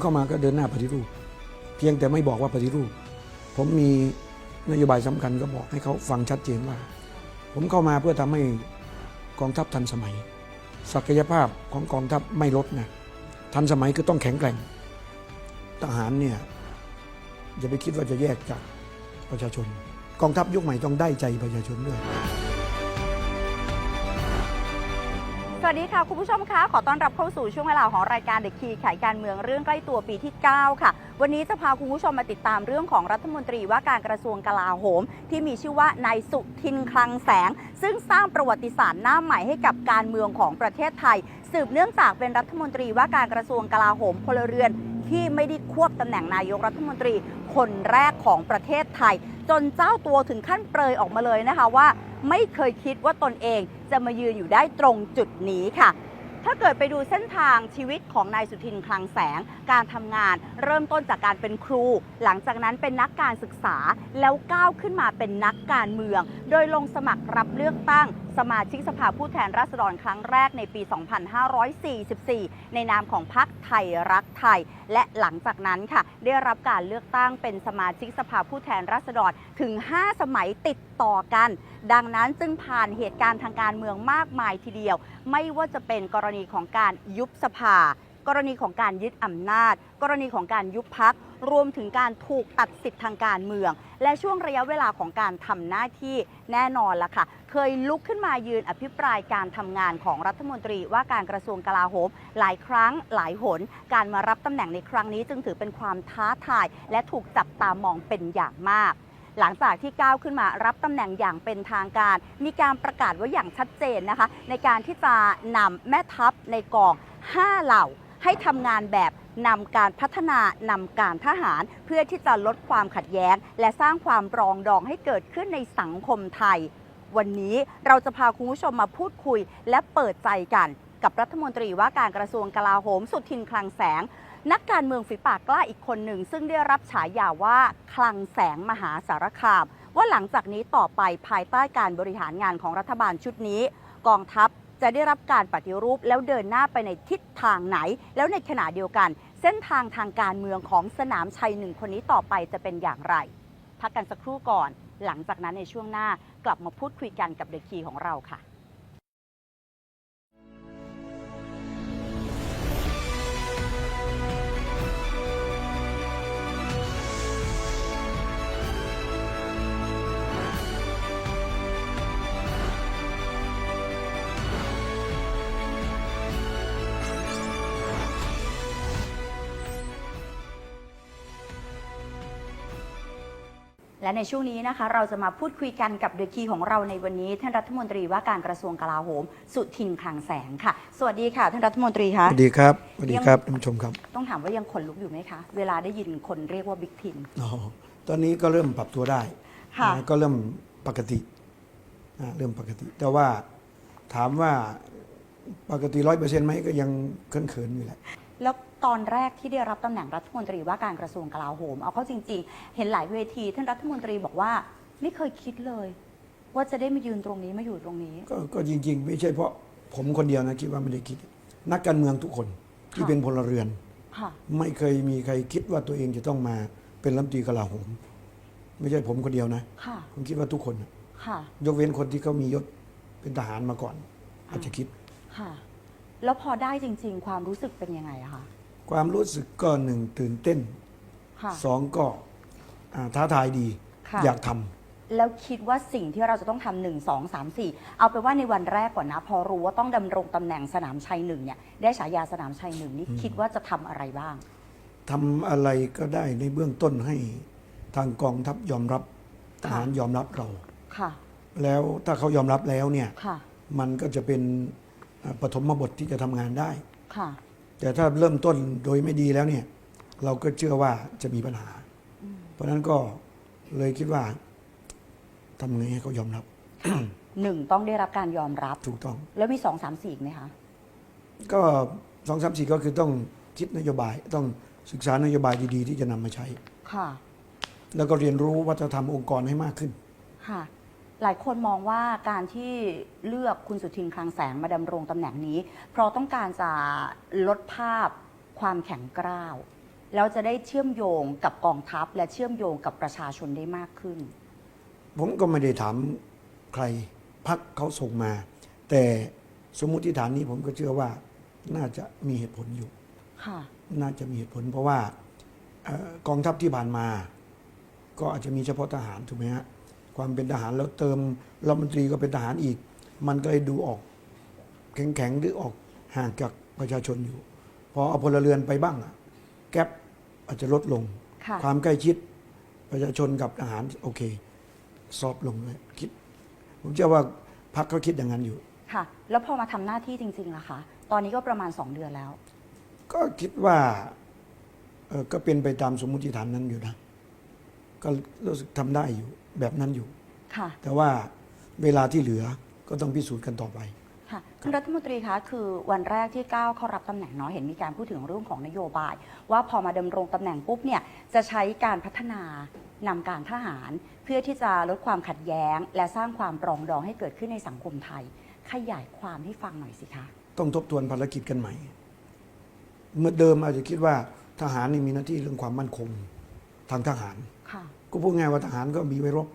เข้ามาก็เดินหน้าปฏิรูป เพียงแต่ไม่บอกว่าปฏิรูป ผมมีนโยบายสำคัญก็บอกให้เขาฟังชัดเจนว่า ผมเข้ามาเพื่อทำให้กองทัพทันสมัย ศักยภาพของกองทัพไม่ลดนะทันสมัยคือต้องแข็งแกร่ง ทหารเนี่ยอย่าไปคิดว่าจะแยกจากประชาชน กองทัพยุคใหม่ต้องได้ใจประชาชนด้วย สวัสดีค่ะ คุณผู้ชมคะ ขอต้อนรับเข้าสู่ช่วงเวลาของรายการเด็กคีไขการเมืองเรื่องใกล้ตัวปีที่ 9 ค่ะ วันนี้จะพาคุณผู้ชมมาติดตามเรื่องของรัฐมนตรีว่าการกระทรวงกลาโหม ที่มีชื่อว่านายสุทินคลังแสง ซึ่งสร้างประวัติศาสตร์หน้าใหม่ให้กับการเมืองของประเทศไทย สืบเนื่องจากเป็นรัฐมนตรีว่าการกระทรวงกลาโหมพลเรือนที่ไม่ได้ควบตำแหน่งนายกรัฐมนตรีคนแรกของประเทศไทย จนเจ้าตัวถึงขั้นเปรยออกมาเลยนะคะว่า ไม่เคยคิดว่าตนเองจะมายืนอยู่ได้ตรงจุดนี้ค่ะ ถ้าเกิดไปดูเส้นทางชีวิตของนายสุทินคลังแสง การทำงานเริ่มต้นจากการเป็นครู หลังจากนั้นเป็นนักการศึกษาแล้วก้าวขึ้นมาเป็นนักการเมือง โดยลงสมัครรับเลือกตั้งสมาชิกสภาผู้แทนราษฎรครั้งแรกในปี 2544 ในนามของพรรคไทยรักไทย และหลังจากนั้นค่ะ ได้รับการเลือกตั้งเป็นสมาชิกสภาผู้แทนราษฎรถึง 5 สมัยติดต่อกัน ดังนั้นจึงผ่านเหตุการณ์ทางการเมืองมากมายทีเดียว ไม่ว่าจะเป็นกรณีของการยุบสภา กรณีของการยึดอำนาจ กรณีของการยุบพักรวมถึงการถูกตัดสิทธิ์ทางการเมือง และช่วงระยะเวลาของการทำหน้าที่แน่นอนละค่ะ เคยลุกขึ้นมายืนอภิปรายการทำงานของรัฐมนตรีว่าการกระทรวงกลาโหมหลายครั้งหลายหน การมารับตำแหน่งในครั้งนี้จึงถือเป็นความท้าทาย และถูกจับตามองเป็นอย่างมากหลังจากที่ก้าวขึ้นมารับตำแหน่งอย่างเป็นทางการ มีการประกาศไว้อย่างชัดเจนนะคะ ในการที่จะนำแม่ทัพในกอง 5 เหล่า ให้ทำงานแบบนำการพัฒนานำการทหาร เพื่อที่จะลดความขัดแย้ง และสร้างความปรองดองให้เกิดขึ้นในสังคมไทย วันนี้เราจะพาคุณผู้ชมมาพูดคุย และเปิดใจกันกับรัฐมนตรีว่าการกระทรวงกลาโหม สุทินคลังแสง นักการเมืองฝีปากกล้าอีกคนหนึ่ง ซึ่งได้รับฉายาว่าคลังแสงมหาสารคาม ว่าหลังจากนี้ต่อไปภายใต้การบริหารงานของรัฐบาลชุดนี้ กองทัพจะได้รับการปฏิรูปแล้วเดินหน้าไปในทิศทางไหน แล้วในขณะเดียวกัน เส้นทางทางการเมืองของสนามชัยหนึ่งคนนี้ต่อไปจะเป็นอย่างไร พักกันสักครู่ก่อน หลังจากนั้นในช่วงหน้ากลับมาพูดคุยกันกับเดอะคีของเราค่ะ และในช่วงนี้นะคะเราจะมาพูดคุยกันกับเดอะคีของเราในวันนี้ท่านรัฐมนตรีว่าการกระทรวงกลาโหม สุทินคลังแสงค่ะ สวัสดีค่ะ ท่านรัฐมนตรีคะสวัสดีครับสวัสดีครับท่านผู้ชมครับ ต้องถามว่ายังขนลุกอยู่ไหมคะ เวลาได้ยินคนเรียกว่าบิ๊กทินอ๋อตอนนี้ก็เริ่มปรับตัวได้ค่ะนะก็เริ่มปกตินะเริ่มปกติ แต่ว่าถามว่าปกติร้อยเปอร์เซ็นต์ไหมก็ยังเขินๆอยู่แหละแล้ว ตอนแรกที่ได้รับตำแหน่งรัฐมนตรีว่าการกระทรวงกลาโหม เอาเข้าจริง ๆ เห็นหลายเวทีท่านรัฐมนตรีบอกว่าไม่เคยคิดเลย ว่าจะได้มายืนตรงนี้มาอยู่ตรงนี้ ก็ก็จริง ๆ ไม่ใช่เพราะผมคนเดียวนะคิดว่าไม่ได้คิด นักการเมืองทุกคนที่ค่ะเป็นพลเรือนค่ะไม่เคยมีใครคิดว่าตัวเองจะต้องมาเป็นรัฐมนตรีกลาโหม ไม่ใช่ผมคนเดียวนะค่ะผมคิดว่าทุกคนนะค่ะยกเว้นคนที่เขามียศเป็นทหารมาก่อน อาจจะคิดค่ะแล้วพอได้จริง ๆ ความรู้สึกเป็นยังไงอะคะ ความรู้สึกก็หนึ่งตื่นเต้นค่ะ สองก็อ่าท้าทายดี ค่ะ อยากทำ แล้วคิดว่าสิ่งที่เราจะต้องทำหนึ่งสองสามสี่เอาไปนว่าในวันแรกก่อนนะ พอรู้ว่าต้องดำรงตำแหน่งสนามชัยหนึ่งเนี่ยได้ฉายาสนามชัยหนึ่งนี่คิดว่าจะทำอะไรบ้าง ทำอะไรก็ได้ในเบื้องต้นให้ทางกองทัพยอมรับทหารยอมรับเรา ค่ะ แล้วถ้าเขายอมรับแล้วเนี่ยค่ะ มันก็จะเป็นอ่าปฐมบทที่จะทำงานได้ ค่ะ แต่ถ้าเริ่มต้นโดยไม่ดีแล้วเนี่ย เราก็เชื่อว่าจะมีปัญหา เพราะฉะนั้นก็เลยคิดว่าทำไงให้เขายอมรับ หนึ่งต้องได้รับการยอมรับ ถูกต้อง แล้วมีสองสามสี่อีกไหมคะ ก็สองสามสี่ก็คือต้องคิดนโยบาย ต้องศึกษานโยบายดีๆ ที่จะนำมาใช้ ค่ะ แล้วก็เรียนรู้วัฒนธรรมองค์กรให้มากขึ้น ค่ะ หลายคนมองว่าการที่เลือกคุณสุทินคลังแสงมาดำรงตำแหน่งนี้ เพราะต้องการจะลดภาพความแข็งกร้าว แล้วจะได้เชื่อมโยงกับกองทัพ และเชื่อมโยงกับประชาชนได้มากขึ้น ผมก็ไม่ได้ถามใครพักเขาส่งมา แต่สมมุติฐานนี้ผมก็เชื่อว่าน่าจะมีเหตุผลอยู่ ค่ะ น่าจะมีเหตุผล เพราะว่าเอ่อกองทัพที่ผ่านมา ก็อาจจะมีเฉพาะทหารถูกไหมฮะ ความเป็นทหารแล้วเติมรัฐมนตรีก็เป็นทหารอีก มันก็เลยดูออกแข็งๆหรือออกห่างจากประชาชนอยู่ พอเอาพลเรือนไปบ้างอะแก๊ปอาจจะลดลง ค่ะ ความใกล้ชิดประชาชนกับทหารโอเคซอฟต์ลงเลยคิด ผมเชื่อว่าพักเขาคิดอย่างนั้นอยู่ ค่ะ แล้วพอมาทำหน้าที่จริงๆล่ะคะ ตอนนี้ก็ประมาณ 2 เดือนแล้ว ก็คิดว่าเอ่อก็เป็นไปตามสมมุติฐานนั้นอยู่นะ ก็รู้สึกทำได้อยู่ แบบนั้นอยู่ ค่ะ แต่ว่าเวลาที่เหลือก็ต้องพิสูจน์กันต่อไป ค่ะคุณรัฐมนตรีคะคือวันแรกที่ก้าวเข้ารับตำแหน่งเนาะเห็นมีการพูดถึงเรื่องของนโยบาย ว่าพอมาดำรงตำแหน่งปุ๊บเนี่ยจะใช้การพัฒนานำการทหาร เพื่อที่จะลดความขัดแย้ง และสร้างความปรองดองให้เกิดขึ้นในสังคมไทย ขยายความให้ฟังหน่อยสิคะต้องทบทวนภารกิจกันใหม่ เมื่อเดิมอาจจะคิดว่าทหารนี่มีหน้าที่เรื่องความมั่นคงทางทหาร ค่ะ ก็พูดง่ายว่าทหารก็มีไว้รบ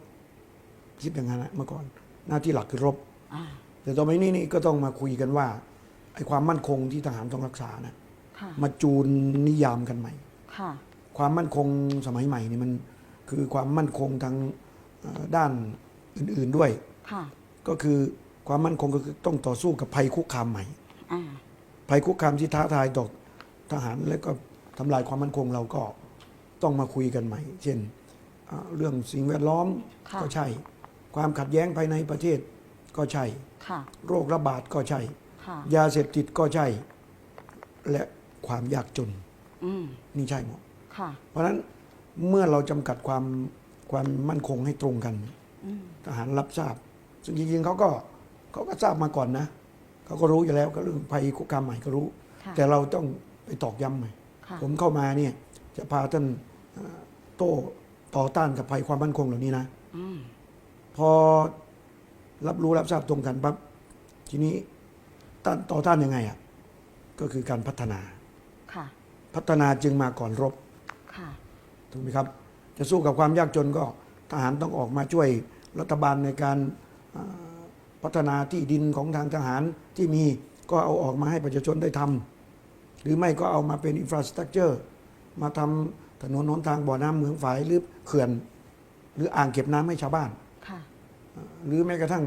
คิดอย่างนั้นนะเมื่อก่อน หน้าที่หลักคือรบ อ่าแต่ต่อไปนี้นี่ก็ต้องมาคุยกันว่าไอ้ความมั่นคงที่ทหารต้องรักษานะค่ะมาจูนนิยามกันใหม่ ค่ะ ความมั่นคงสมัยใหม่นี่มันคือความมั่นคงทางเอ่อด้านอื่นๆด้วย ค่ะ ก็คือความมั่นคงก็คือต้องต่อสู้กับภัยคุกคามใหม่ อ่า ภัยคุกคามที่ท้าทายต่อทหารและก็ทำลายความมั่นคงเราก็ต้องมาคุยกันใหม่ เช่น เอ่อเรื่องสิ่งแวดล้อมค่ะ ก็ใช่ ความขัดแย้งภายในประเทศก็ใช่ ค่ะ โรคระบาดก็ใช่ ค่ะ ยาเสพติดก็ใช่ และความยากจนอืม นี่ใช่หมด ค่ะ เพราะฉะนั้นเมื่อเราจำกัดความความมั่นคงให้ตรงกัน อืม ทหารรับทราบ ซึ่งจริงๆเขาก็เขาก็ทราบมาก่อนนะเขาก็รู้อยู่แล้วก็เรื่องภัยคุกคามใหม่ก็รู้ ค่ะ แต่เราต้องไปตอกย้ำใหม่ค่ะ ผมเข้ามาเนี่ยจะพาท่านเอ่อโต้ ต่อต้านกับภัยความมั่นคงเหล่านี้นะอืมพอรับรู้รับทราบตรงกันปั๊บทีนี้ต้านต่อต้านยังไงอะก็คือการพัฒนาค่ะพัฒนาจึงมาก่อนรบค่ะถูกไหมครับ จะสู้กับความยากจนก็ทหารต้องออกมาช่วยรัฐบาลในการเอ่อพัฒนาที่ดินของทางทหารที่มีก็เอาออกมาให้ประชาชนได้ทำหรือไม่ก็เอามาเป็นอินฟราสตรักเจอร์มาทำ ถนนหนทางบ่อน้ำเหมืองฝายหรือเขื่อน หรืออ่างเก็บน้ำให้ชาวบ้านค่ะหรือแม้กระทั่ง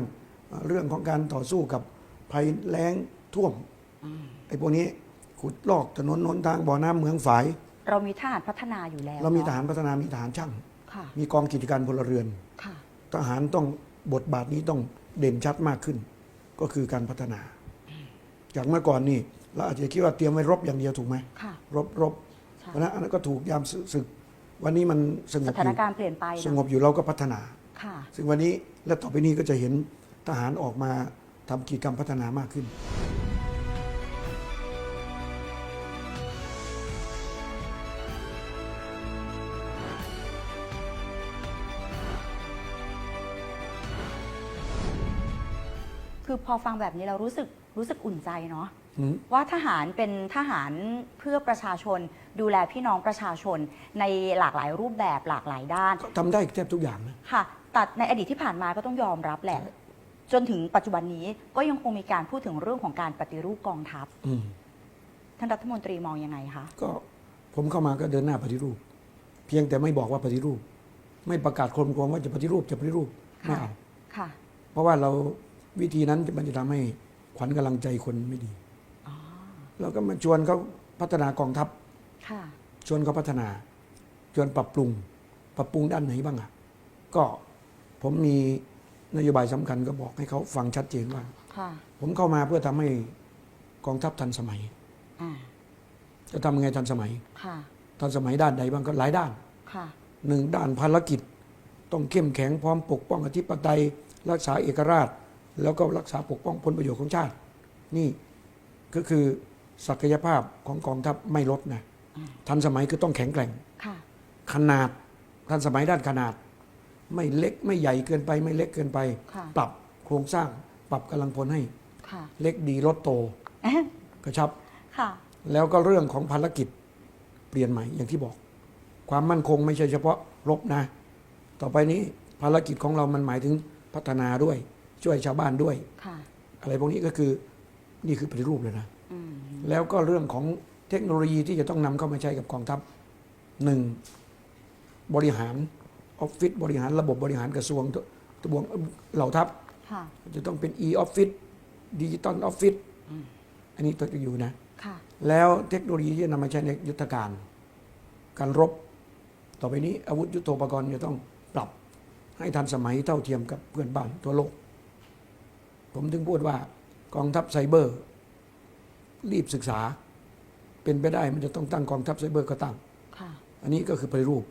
เอ่อเรื่องของการต่อสู้กับภัยแล้งท่วมอืมไอ้พวกนี้ขุดลอกถนนหนทางบ่อน้ำเหมืองฝาย เรามีทหารพัฒนาอยู่แล้ว เรามีนะทหารพัฒนามีทหารช่างค่ะมีกองกิจการพลเรือนค่ะทหารต้องบทบาทนี้ต้องเด่นชัดมากขึ้น ก็คือการพัฒนา จากเมื่อก่อนนี่เราอาจจะคิดว่าเตรียมไว้รบอย่างเดียวถูกไหมค่ะรบรบใช่ เพราะฉะนั้นอันนั้นก็ถูกยามศึก วันนี้มันสงสบอถานยู่การณ์เปลี่ยนไปสเนอะงบอยู่เราก็พัฒนา ค่ะ ซึ่งวันนี้และต่อไปนี้ก็จะเห็นทหารออกมาทำกิจกรรมพัฒนามากขึ้น คือพอฟังแบบนี้เรารู้สึกรู้สึกอุ่นใจเนาะอืมว่าทหารเป็นทหารเพื่อประชาชน ดูแลพี่น้องประชาชนในหลากหลายรูปแบบหลากหลายด้านก็ทำได้แทบทุกอย่างนะค่ะแต่ในอดีตที่ผ่านมาก็ต้องยอมรับแหละ จนถึงปัจจุบันนี้ก็ยังคงมีการพูดถึงเรื่องของการปฏิรูปกองทัพอืมท่านรัฐมนตรีมองยังไงคะก็ผมเข้ามาก็เดินหน้าปฏิรูป เพียงแต่ไม่บอกว่าปฏิรูป ไม่ประกาศโคมกลมว่าจะปฏิรูปจะปฏิรูปไม่ค่ะเอาค่ะเพราะว่าเราวิธีนั้นมันจะทำให้ขวัญกำลังใจคนไม่ดี อ๋อเราก็มาชวนเขาพัฒนากองทัพ ค่ะ ชวนเขาพัฒนา ชวนปรับปรุง ปรับปรุงด้านไหนบ้างอะก็ผมมีนโยบายสำคัญก็บอกให้เขาฟังชัดเจนว่าค่ะผมเข้ามาเพื่อทำให้กองทัพทันสมัยอ่าจะทำยังไงทันสมัยค่ะทันสมัยด้านใดบ้างก็หลายด้านค่ะหนึ่งด้านภารกิจ ต้องเข้มแข็งพร้อมปกป้องอธิปไตย รักษาเอกราช แล้วก็รักษาปกป้องผลประโยชน์ของชาติ นี่ก็คือ ศักยภาพของกองทัพไม่ลดนะอืมทันสมัยคือต้องแข็งแกร่งค่ะขนาดทันสมัยด้านขนาด ไม่เล็กไม่ใหญ่เกินไป ไม่เล็กเกินไปค่ะปรับโครงสร้าง ปรับกำลังพลให้ค่ะเล็กดีลดโตกระชับค่ะแล้วก็เรื่องของภารกิจเปลี่ยนใหม่อย่างที่บอก ความมั่นคงไม่ใช่เฉพาะรบนะ ต่อไปนี้ภารกิจของเรามันหมายถึงพัฒนาด้วย ช่วยชาวบ้านด้วยค่ะอะไรพวกนี้ก็คือนี่คือปฏิรูปเลยนะอืม แล้วก็เรื่องของเทคโนโลยีที่จะต้องนำเข้ามาใช้กับกองทัพหนึ่งบริหารออฟฟิศบริหารระบบบริหารกระทรวงทบวงเหล่าทัพค่ะจะต้องเป็น e-office ดิจิตอลออฟฟิศอันนี้ต้องอยู่นะค่ะแล้วเทคโนโลยีที่จะนำมาใช้ในยุทธการ การรบ ต่อไปนี้อาวุธยุทโธปกรณ์จะต้องปรับให้ทันสมัยเท่าเทียมกับเพื่อนบ้านทั่วโลก ผมถึงพูดว่ากองทัพไซเบอร์ รีบศึกษา เป็นไปได้มันจะต้องตั้งกองทัพไซเบอร์ก็ตั้ง ค่ะ อันนี้ก็คือปฏิรูป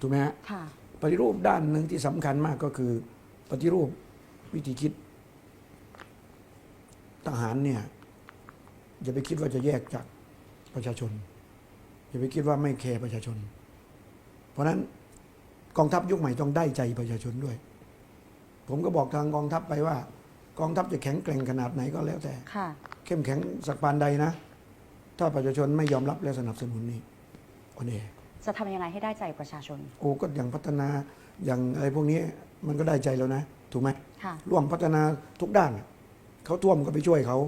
ถูกไหมฮะ ค่ะ ปฏิรูปด้านหนึ่งที่สำคัญมากก็คือ ปฏิรูปวิธีคิด ทหารเนี่ยอย่าไปคิดว่าจะแยกจากประชาชน อย่าไปคิดว่าไม่แคร์ประชาชน เพราะฉะนั้นกองทัพยุคใหม่ต้องได้ใจประชาชนด้วย ผมก็บอกทางกองทัพไปว่า กองทัพจะแข็งแกร่งขนาดไหนก็แล้วแต่ ค่ะ เข้มแข็งสักปานใดนะ ถ้าประชาชนไม่ยอมรับและสนับสนุนนี่อ่อนแอจะทำยังไงให้ได้ใจประชาชน โอ้ก็อย่างพัฒนาอย่างอะไรพวกนี้มันก็ได้ใจแล้วนะ ถูกไหมค่ะ ร่วมพัฒนาทุกด้านน่ะเขาท่วมก็ไปช่วยเขา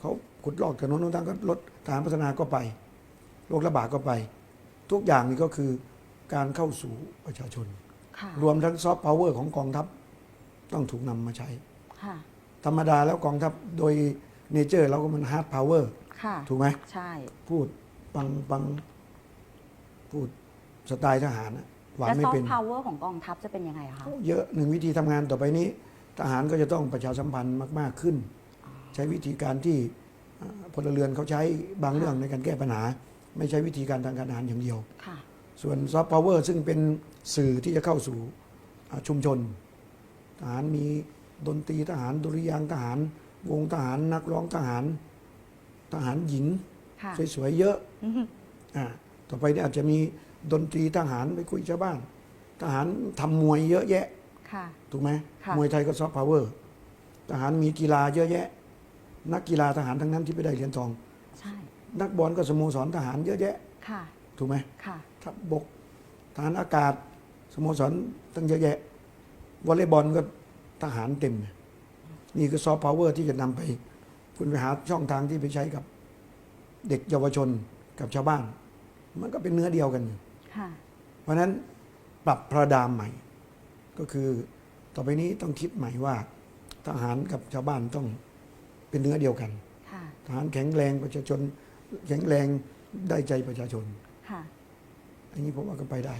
เขาขุดลอกถนนต่างๆก็ลดทหารพัฒนาก็ไปโรคระบาดก็ไป ทุกอย่างนี่ก็คือการเข้าสู่ประชาชน ค่ะ รวมทั้งซอฟต์พาวเวอร์ของกองทัพต้องถูกนำมาใช้ค่ะ ธรรมดาแล้วกองทัพโดยเนเจอร์เราก็มันฮาร์ดพาวเวอร์ค่ะถูกไหมใช่ พูดปังปังพูดสไตล์ทหารน่ะหวานและไม่ซอฟเป็นต์พาวเวอร์ของกองทัพจะเป็นยังไงคะเยอะหนึ่งวิธีทำงานต่อไปนี้ ทหารก็จะต้องประชาสัมพันธ์มาก ๆขึ้น ใช้วิธีการที่เอ่อพลเรือนเขาใช้บางเรื่องในการแก้ปัญหา ไม่ใช่วิธีการทางการทหารอย่างเดียวค่ะส่วนซอฟต์พาวเวอร์ซึ่งเป็นสื่อที่จะเข้าสู่อ่าชุมชน ทหารมี ดนตรีทหารดุริยางค์ทหาร วงทหารนักร้องทหาร ทหารหญิง ค่ะสวยๆเยอะอือฮึอ่าต่อไปเนี่ยอาจจะมีดนตรีทหารไปคุยชาวบ้าน ทหารทำมวยเยอะแยะ ค่ะ ถูกไหมค่ะ มวยไทยก็ซอฟต์พาวเวอร์ทหารมีกีฬาเยอะแยะ นักกีฬาทหารทั้งนั้นที่ไปได้เหรียญทอง ใช่นักบอลก็สโมสรทหารเยอะแยะ ค่ะถูกไหมค่ะ ทัพบกทหารอากาศ สโมสรตั้งเยอะแยะวอลเลย์บอลก็ ทหารเต็ม นี่คือซอฟต์พาวเวอร์ที่จะนำไป คุณไปหาช่องทางที่ไปใช้กับเด็กเยาวชนกับชาวบ้าน มันก็เป็นเนื้อเดียวกัน ค่ะเพราะฉะนั้นปรับพระดามใหม่ ก็คือต่อไปนี้ต้องคิดใหม่ว่า ทหารกับชาวบ้านต้องเป็นเนื้อเดียวกัน ค่ะทหารแข็งแรงประชาชน แข็งแรงได้ใจประชาชน ค่ะ อันนี้ผมว่าก็ไปได้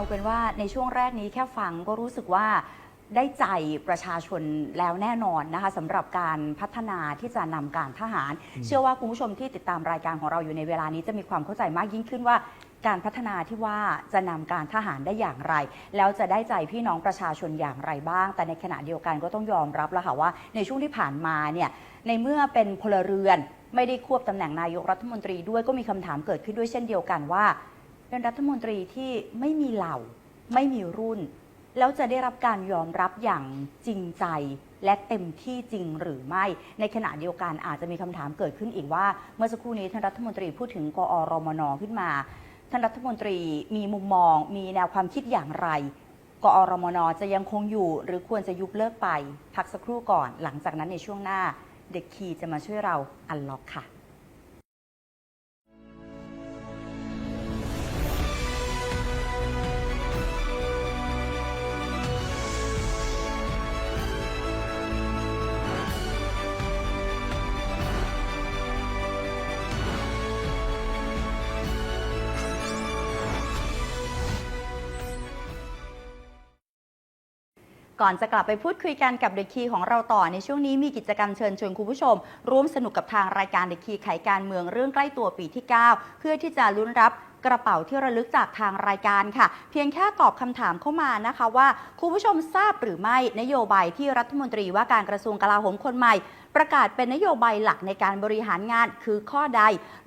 เอาเป็นว่าในช่วงแรกนี้แค่ฟังก็รู้สึกว่าได้ใจประชาชนแล้วแน่นอนนะคะสำหรับการพัฒนาที่จะนำการทหาร เชื่อว่าคุณผู้ชมที่ติดตามรายการของเราอยู่ในเวลานี้จะมีความเข้าใจมากยิ่งขึ้นว่าการพัฒนาที่ว่าจะนำการทหารได้อย่างไร แล้วจะได้ใจพี่น้องประชาชนอย่างไรบ้าง แต่ในขณะเดียวกันก็ต้องยอมรับแล้วค่ะว่า ในช่วงที่ผ่านมาเนี่ยในเมื่อเป็นพลเรือนไม่ได้ควบตำแหน่งนายกรัฐมนตรีด้วยก็มีคำถามเกิดขึ้นด้วยเช่นเดียวกันว่า เป็นรัฐมนตรีที่ไม่มีเหล่า ไม่มีรุ่น แล้วจะได้รับการยอมรับอย่างจริงใจและเต็มที่จริงหรือไม่ ในขณะเดียวกันอาจจะมีคำถามเกิดขึ้นอีกว่า เมื่อสักครู่นี้ท่านรัฐมนตรีพูดถึงกอรมนขึ้นมา ท่านรัฐมนตรีมีมุมมอง มีแนวความคิดอย่างไรกอรมนจะยังคงอยู่ หรือควรจะยุบเลิกไป พักสักครู่ก่อน หลังจากนั้นในช่วงหน้าเด็กคีจะมาช่วยเราอันล็อกค่ะ ก่อนจะกลับไปพูดคุยกันกับเด็กคีของเราต่อในช่วงนี้มีกิจกรรมเชิญชวนคุณผู้ชม ร่วมสนุกกับทางรายการเด็กคีไขการเมืองเรื่องใกล้ตัวปีที่ 9 เพื่อที่จะลุ้นรับกระเป๋าที่ระลึกจากทางรายการค่ะ เพียงแค่ตอบคำถามเข้ามานะคะว่า คุณผู้ชมทราบหรือไม่นโยบายที่รัฐมนตรีว่าการกระทรวงกลาโหมคนใหม่ ประกาศเป็นนโยบายหลักในการบริหารงานคือข้อใด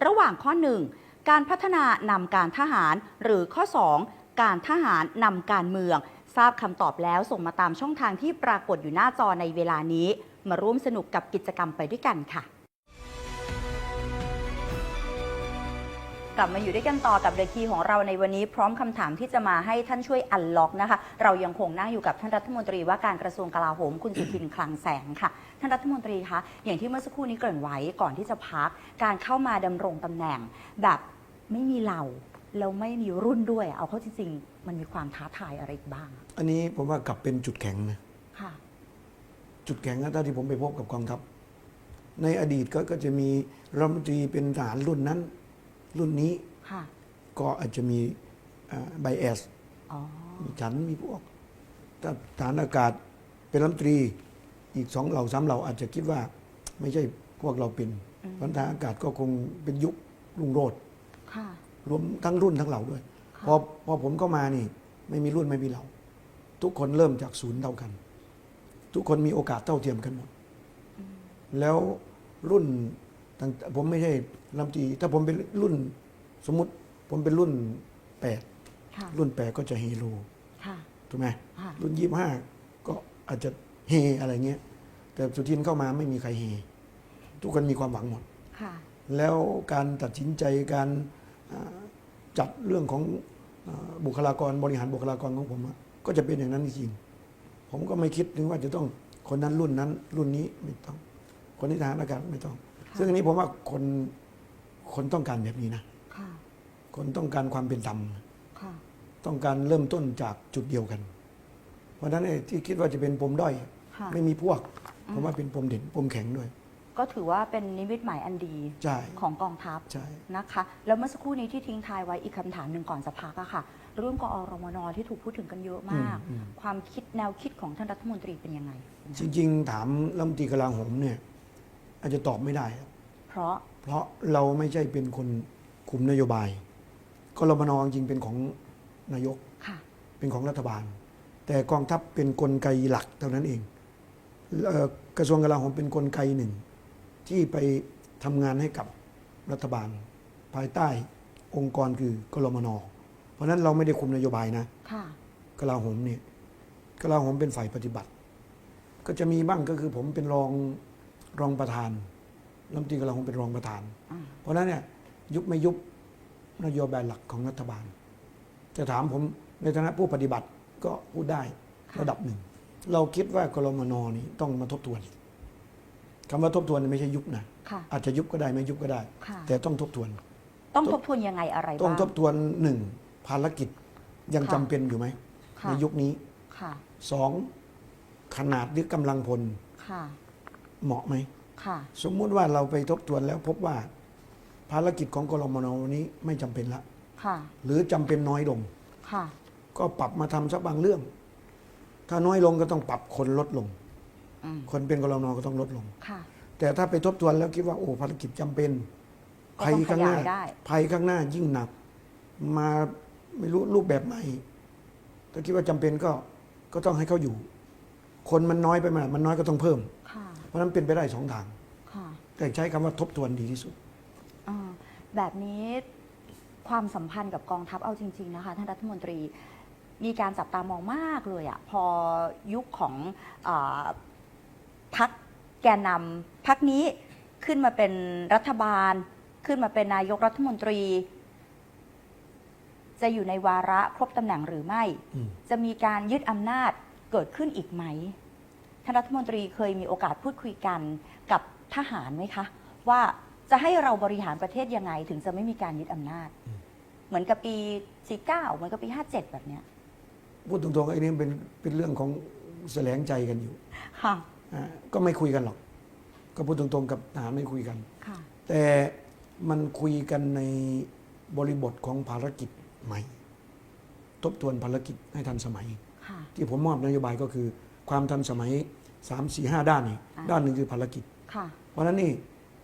ระหว่างข้อ 1 การพัฒนานำการทหาร หรือข้อ 2 การทหารนำการเมือง ทราบคำตอบแล้วส่งมาตามช่องทางที่ปรากฏอยู่หน้าจอในเวลานี้ มาร่วมสนุกกับกิจกรรมไปด้วยกันค่ะ กลับมาอยู่ด้วยกันต่อกับเดคีของเราในวันนี้พร้อมคำถามที่จะมาให้ท่านช่วยอันล็อกนะคะ เรายังคงนั่งอยู่กับท่านรัฐมนตรีว่าการกระทรวงกลาโหมคุณสุทินคลังแสงค่ะ ท่านรัฐมนตรีคะอย่างที่เมื่อสักครู่นี้เกริ่นไว้ก่อนที่จะพักการเข้ามาดำรงตำแหน่งแบบไม่มีเหล่า แล้วไม่มีรุ่นด้วย เอาเข้าจริงๆมันมีความท้าทายอะไรอีกบ้างอะอันนี้ผมว่ากลับเป็นจุดแข็งนะค่ะ จุดแข็งนะถ้าที่ผมไปพบกับกองทัพในอดีตก็ก็จะมีรัฐมนตรีเป็นทหารรุ่นนั้น รุ่นนี้ค่ะ ก็อาจจะมีไบแอสอ๋อมีฉันมีพวกถ้าฐานอากาศเป็นรัฐมนตรีอีกสองเหล่าสามเหล่าอาจจะคิดว่าไม่ใช่พวกเราเป็นเพราะฐานอากาศก็คงเป็นยุคลุงโรดค่ะ รวมทั้งรุ่นทั้งเหล่าด้วยค่ะพอพอผมเข้ามานี่ ไม่มีรุ่นไม่มีเหล่าทุกคนเริ่มจากศูนย์เท่ากัน ทุกคนมีโอกาสเท่าเทียมกันหมด แล้วรุ่นต่างผมไม่ใช่ลำตรีถ้าผมเป็นรุ่นสมมติผมเป็นรุ่นแปดค่ะรุ่นแปดก็จะเฮโลค่ะถูกไหมค่ะรุ่นยี่ห้าก็อาจจะเฮอะไรเงี้ย แต่สุทินเข้ามาไม่มีใครเฮทุกคนมีความหวังหมดค่ะแล้วการตัดสินใจการอ่า จัดเรื่องของอาบุคลากรบริหารบุคลากรของผมอะก็จะเป็นอย่างนั้นจริงๆผมก็ไม่คิดถึงว่าจะต้องคนนั้นรุ่นนั้น รุ่นนี้ไม่ต้อง คนที่ทหารอากาศไม่ต้องค่ะซึ่งอันนี้ผมว่าคนคนต้องการแบบนี้นะค่ะคนต้องการความเป็นธรรมค่ะต้องการเริ่มต้นจากจุดเดียวกัน เพราะฉะนั้นไอ้ที่คิดว่าจะเป็นปมด้อยค่ะไม่มีพวก ผมว่าเป็นปมเด่นปมแข็งด้วย ก็ถือว่าเป็นนิมิตหมายอันดีใช่ ของกองทัพใช่ นะคะ แล้วเมื่อสักครู่นี้ที่ทิ้งท้ายไว้อีกคำถามหนึ่งก่อนจะพักอะค่ะ เรื่องกอรมนที่ถูกพูดถึงกันเยอะมาก อืมอืม ความคิดแนวคิดของท่านรัฐมนตรีเป็นยังไง จริง ๆ ถามรัฐมนตรีกลาโหมเนี่ย อาจจะตอบไม่ได้ครับเพราะเพราะเราไม่ใช่เป็นคนคุมนโยบายกรมนจริงๆเป็นของนายก ค่ะ เป็นของรัฐบาล แต่กองทัพเป็นกลไกหลักเท่านั้นเองเอ่อกระทรวงกลาโหมเป็นกลไกหนึ่ง ที่ไปทำงานให้กับรัฐบาล ภายใต้องค์กรคือกรมน เพราะฉะนั้นเราไม่ได้คุมนโยบายนะค่ะกลาโหมเนี่ยกลาโหมเป็นฝ่ายปฏิบัติ ก็จะมีบ้างก็คือผมเป็นรองรองประธานรัฐมนตรีกลาโหมเป็นรองประธานอ่าเพราะฉะนั้นเนี่ยยุบไม่ยุบนโยบายหลักของรัฐบาล จะถามผมในฐานะผู้ปฏิบัติก็พูดได้ระดับหนึ่ง เราคิดว่ากรมนนี่ต้องมาทบทวน คำว่าทบทวนไม่ใช่ยุบนะค่ะ อาจจะยุบก็ได้ไม่ยุบก็ได้ ค่ะ แต่ต้องทบทวน ต้องทบทวนยังไงอะไรต้องบ้างทบทวนหนึ่งภารกิจยังค่ะจำเป็นอยู่ไหมค่ะ ในยุคนี้ค่ะ สองขนาดหรือกำลังพลค่ะ เหมาะไหม ค่ะ สมมุติว่าเราไปทบทวนแล้วพบว่า ภารกิจของกรมนวันนี้ไม่จำเป็นละ ค่ะ หรือจำเป็นน้อยลง ค่ะ ก็ปรับมาทำสักบางเรื่อง ถ้าน้อยลงก็ต้องปรับคนลดลงอืม คนเป็นกรมนก็ต้องลดลง ค่ะ แต่ถ้าไปทบทวนแล้วคิดว่าโอ้ภารกิจจำเป็น ก็ภัยต้องขข้างหน้ายายได้ ภัยข้างหน้ายิ่งหนัก มาไม่รู้รูปแบบใหม่ ถ้าคิดว่าจำเป็นก็ก็ต้องให้เขาอยู่ คนมันน้อยไปไหมมันน้อยก็ต้องเพิ่ม ค่ะ เพราะฉะนั้นเป็นไปได้สองทาง ค่ะแต่ใช้คำว่าทบทวนดีที่สุด อ่าแบบนี้ความสัมพันธ์กับกองทัพเอาจริง ๆ นะคะ ท่านรัฐมนตรี มีการจับตามองมากเลยอะพอยุคของอา พักแกนนำพักนี้ขึ้นมาเป็นรัฐบาล ขึ้นมาเป็นนายกรัฐมนตรี จะอยู่ในวาระครบตำแหน่งหรือไม่อืมจะมีการยึดอำนาจเกิดขึ้นอีกไหมท่านรัฐมนตรีเคยมีโอกาสพูดคุยกันกับทหารไหมคะ ว่าจะให้เราบริหารประเทศยังไง ถึงจะไม่มีการยึดอำนาจ เหมือนกับปี 49 เหมือนกับปี 57 แบบเนี้ยพูดตรงๆไอ้นี่เป็นเป็นเรื่องของแสลงใจกันอยู่ ค่ะอ่า ก็ไม่คุยกันหรอก ก็พูดตรงๆกับทหารไม่คุยกันค่ะแต่มันคุยกันในบริบทของภารกิจใหม่ ทบทวนภารกิจให้ทันสมัยค่ะที่ผมมอบนโยบายก็คือ ความทันสมัย 3 4 5 ด้านนี่อ่าด้านหนึ่งคือภารกิจค่ะเพราะฉะนั้นนี่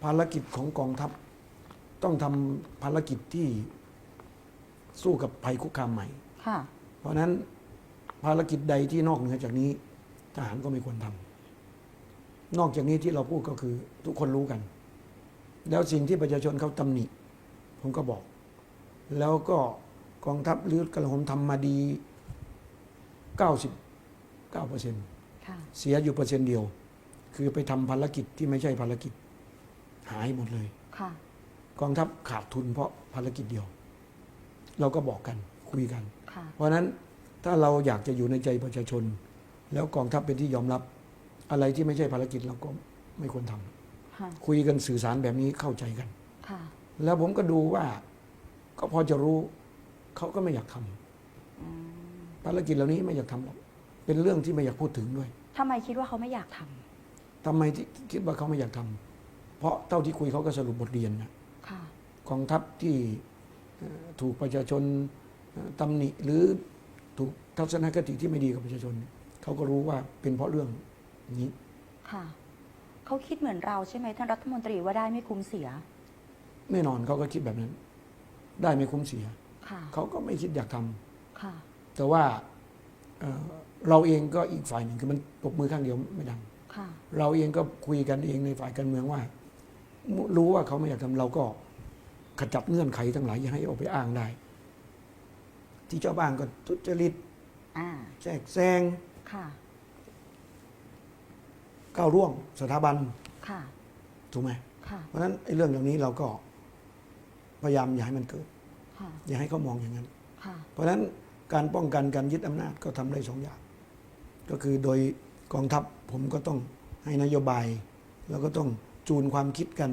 ภารกิจของกองทัพต้องทำภารกิจที่สู้กับภัยคุกคามใหม่ค่ะเพราะฉะนั้นภารกิจใดที่นอกเหนือจากนี้ทหารก็ไม่ควรทำ นอกจากนี้ที่เราพูดก็คือทุกคนรู้กัน แล้วสิ่งที่ประชาชนเขาตำหนิ ผมก็บอก แล้วก็กองทัพหรือกระผมทำมาดี 99เปอร์เซ็นต์ค่ะเสียอยู่เปอร์เซ็นต์เดียว คือไปทำภารกิจที่ไม่ใช่ภารกิจ หายหมดเลยค่ะกองทัพขาดทุนเพราะภารกิจเดียว เราก็บอกกันคุยกันค่ะเพราะฉะนั้นถ้าเราอยากจะอยู่ในใจประชาชน แล้วกองทัพเป็นที่ยอมรับ อะไรที่ไม่ใช่ภารกิจเราก็ไม่ควรทำค่ะคุยกันสื่อสารแบบนี้เข้าใจกัน ค่ะแล้วผมก็ดูว่า ก็พอจะรู้เขาก็ไม่อยากทำอืมภารกิจเหล่านี้ไม่อยากทำหรอกเป็นเรื่องที่ไม่อยากพูดถึงด้วยทำไมคิดว่าเขาไม่อยากทำทำไมที่คิดว่าเขาไม่อยากทำเพราะเท่าที่คุยเขาก็สรุปบทเรียนนะ ค่ะกองทัพที่เอ่อถูกประชาชนเอ่อตำหนิหรือถูกทัศนคติที่ไม่ดีกับประชาชนเขาก็รู้ว่าเป็นเพราะเรื่อง นี้ค่ะเขาคิดเหมือนเราใช่ไหมท่านรัฐมนตรีว่าได้ไม่คุ้มเสีย แน่นอนเขาก็คิดแบบนั้น ได้ไม่คุ้มเสีย ค่ะเขาก็ไม่คิดอยากทำค่ะ แต่ว่าเอ่อเราเองก็อีกฝ่ายหนึ่งคือมันปรบมือข้างเดียวไม่ดัง ค่ะ เราเองก็คุยกันเองในฝ่ายการเมืองว่า รู้ว่าเขาไม่อยากทำเราก็ขจัดเงื่อนไขทั้งหลายอย่าให้ออกไปอ้างได้ ที่เจ้าบ้านก็ทุจริตอ่า แทรกแซงค่ะ ก้าวร่วงสถาบันค่ะ ถูกไหมค่ะ เพราะฉะนั้นไอ้เรื่องเหล่านี้เราก็พยายามอย่าให้มันเกิด ค่ะ อย่าให้เขามองอย่างนั้น ค่ะ เพราะฉะนั้นการป้องกันการยึดอำนาจก็ทำได้สองอย่าง ก็คือโดยกองทัพผมก็ต้องให้นโยบาย แล้วก็ต้องจูนความคิดกัน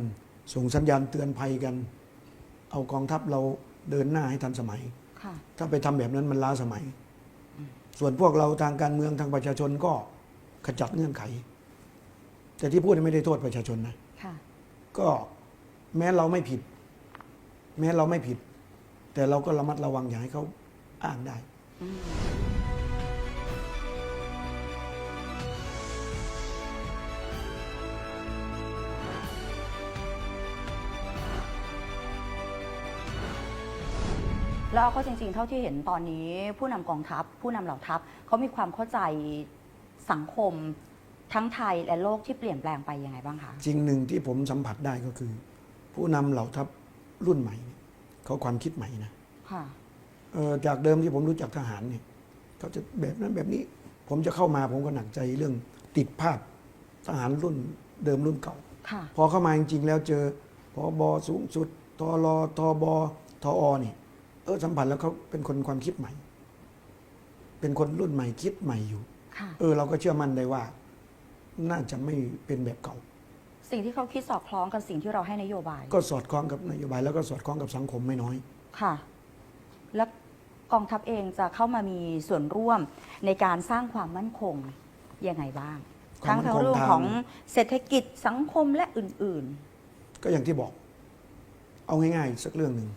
ส่งสัญญาณเตือนภัยกัน เอากองทัพเราเดินหน้าให้ทันสมัย ค่ะ ถ้าไปทำแบบนั้นมันล้าสมัย ส่วนพวกเราทางการเมืองทางประชาชนก็ขจัดเงื่อนไข แต่ที่พูดไม่ได้โทษประชาชนนะค่ะ ก็แม้เราไม่ผิด แม้เราไม่ผิด แต่เราก็ระมัดระวังอย่าให้เขาอ้างได้อืมแล้วเอาเข้าจริงๆ เท่าที่เห็นตอนนี้ ผู้นำกองทัพ ผู้นำเหล่าทัพเขามีความเข้าใจสังคม ทั้งไทยและโลกที่เปลี่ยนแปลงไปยังไงบ้างคะจริงหนึ่งที่ผมสัมผัสได้ก็คือ ผู้นำเหล่าทัพรุ่นใหม่เนี่ยเขาความคิดใหม่นะค่ะ เอ่อจากเดิมที่ผมรู้จักทหารเนี่ยเขาจะแบบนั้นแบบนี้ ผมจะเข้ามาผมก็หนักใจเรื่องติดภาพทหารรุ่นเดิมรุ่นเก่า ค่ะ พอเข้ามาจริงๆแล้วเจอพอบอสูงสุดทอรอทอบอทออเนี่ยเออสัมผัสแล้วเขาเป็นคนความคิดใหม่ เป็นคนรุ่นใหม่คิดใหม่อยู่ ค่ะ เออเราก็เชื่อมั่นได้ว่า น่าจะไม่เป็นแบบเก่า สิ่งที่เขาคิดสอดคล้องกับสิ่งที่เราให้นโยบาย ก็สอดคล้องกับนโยบาย แล้วก็สอดคล้องกับสังคมไม่น้อย ค่ะ และกองทัพเองจะเข้ามามีส่วนร่วมในการสร้างความมั่นคงยังไงบ้าง ความทั้งมั่นคงทั้งเรื่องทาง ของเศรษฐกิจสังคมและอื่น ก็อย่างที่บอก เอาง่ายๆ สักเรื่องหนึ่ง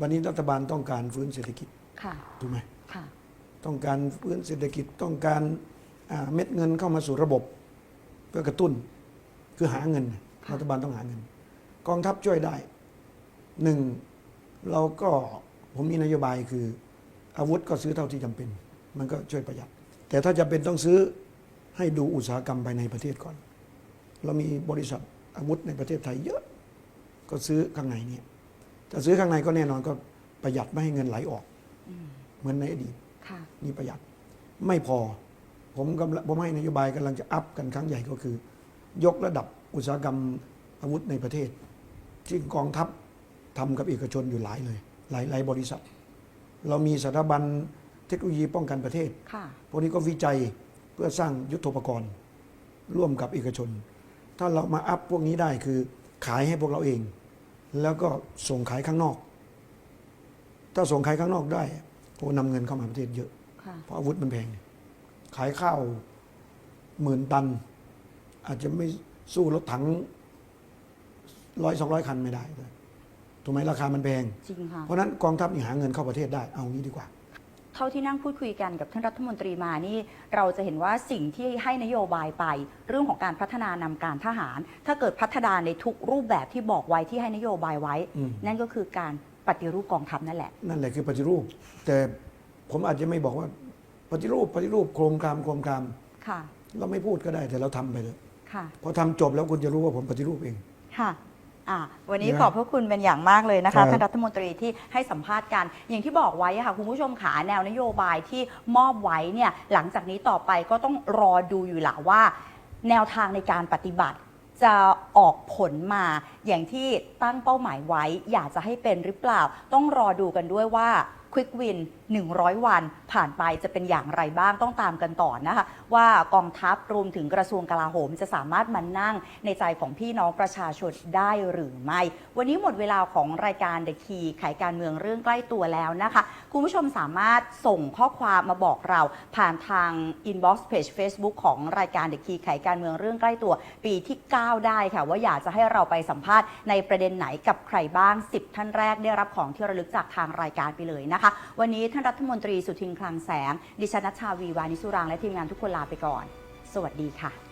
วันนี้รัฐบาลต้องการฟื้นเศรษฐกิจๆ ค่ะ ถูกไหมค่ะ ต้องการฟื้นเศรษฐกิจต้องการอ่าเม็ดเงินเข้ามาสู่ระบบ เพื่อกระตุ้นคือหาเงินค่ะรัฐบาลต้องหาเงิน กองทัพช่วยได้หนึ่งเราก็ผมมีนโยบายคือ อาวุธก็ซื้อเท่าที่จำเป็น มันก็ช่วยประหยัด แต่ถ้าจะเป็นต้องซื้อให้ดูอุตสาหกรรมภายในประเทศก่อน เรามีบริษัทอาวุธในประเทศไทยเยอะ ก็ซื้อข้างในเนี่ยถ้าซื้อข้างในก็แน่นอนก็ประหยัดไม่ให้เงินไหลออกอืมเหมือนในอดีตค่ะนี่ประหยัดไม่พอ ผมกำลังผมให้นโยบายกำลังจะอัพกันครั้งใหญ่ก็คือ ยกระดับอุตสาหกรรมอาวุธในประเทศ ที่กองทัพทำกับเอกชนอยู่หลายเลย หลายหลายบริษัท เรามีสถาบันเทคโนโลยีป้องกันประเทศค่ะพวกนี้ก็วิจัยเพื่อสร้างยุทโธปกรณ์ ร่วมกับเอกชน ถ้าเรามาอัพพวกนี้ได้คือขายให้พวกเราเอง แล้วก็ส่งขายข้างนอก ถ้าส่งขายข้างนอกได้โอ้นำเงินเข้ามาประเทศเยอะค่ะเพราะอาวุธมันแพง ขายข้าวหมื่นตัน อาจจะไม่สู้รถถังร้อยสองร้อยคันไม่ได้เลยถูกไหมราคามันแพง จริงค่ะ เพราะฉะนั้นกองทัพนี่หาเงินเข้าประเทศได้เอางี้ดีกว่า เท่าที่นั่งพูดคุยกันกับท่านรัฐมนตรีมานี่ เราจะเห็นว่าสิ่งที่ให้นโยบายไป เรื่องของการพัฒนานำการทหาร ถ้าเกิดพัฒนาในทุกรูปแบบที่บอกไว้ที่ให้นโยบายไว้อืมนั่นก็คือการปฏิรูปกองทัพนั่นแหละ นั่นแหละคือปฏิรูป แต่ผมอาจจะไม่บอกว่า ปฏิรูปปฏิรูปโครงการโครงการค่ะเราไม่พูดก็ได้แต่เราทำไปเลยค่ะพอทำจบแล้วคุณจะรู้ว่าผมปฏิรูปเองค่ะอะวันนี้นะขอบพระคุณเป็นอย่างมากเลยนะครัคะบท่านรัฐมนตรีที่ให้สัมภาษณ์กัน อย่างที่บอกไว้อะค่ะคุณผู้ชมขาแนวนโยบายที่มอบไว้เนี่ยหลังจากนี้ต่อไปก็ต้องรอดูอยู่ละว่า แนวทางในการปฏิบัติจะออกผลมาอย่างที่ตั้งเป้าหมายไว้ อยากจะให้เป็นหรือเปล่า ต้องรอดูกันด้วยว่า Quick Win 100 วันผ่านไปจะเป็นอย่างไรบ้างต้องตามกันต่อนะคะ ว่ากองทัพรวมถึงกระทรวงกลาโหม จะสามารถมานั่งในใจของพี่น้องประชาชนได้หรือไม่ วันนี้หมดเวลาของรายการ The Key ไขการเมืองเรื่องใกล้ตัวแล้วนะคะ คุณผู้ชมสามารถส่งข้อความมาบอกเราผ่านทาง inbox page Facebook ของรายการ The Key ไขการเมืองเรื่องใกล้ตัว ปีที่ 9 ได้ค่ะ ว่าอยากจะให้เราไปสัมภาษณ์ในประเด็นไหนกับใครบ้าง 10 ท่านแรกได้รับของที่ระลึกจากทางรายการไปเลยนะคะ วันนี้ท่านรัฐมนตรีสุทินคลังแสง ดิฉันนัชชาวีวานิสุราง และทีมงานทุกคนลาไปก่อน สวัสดีค่ะ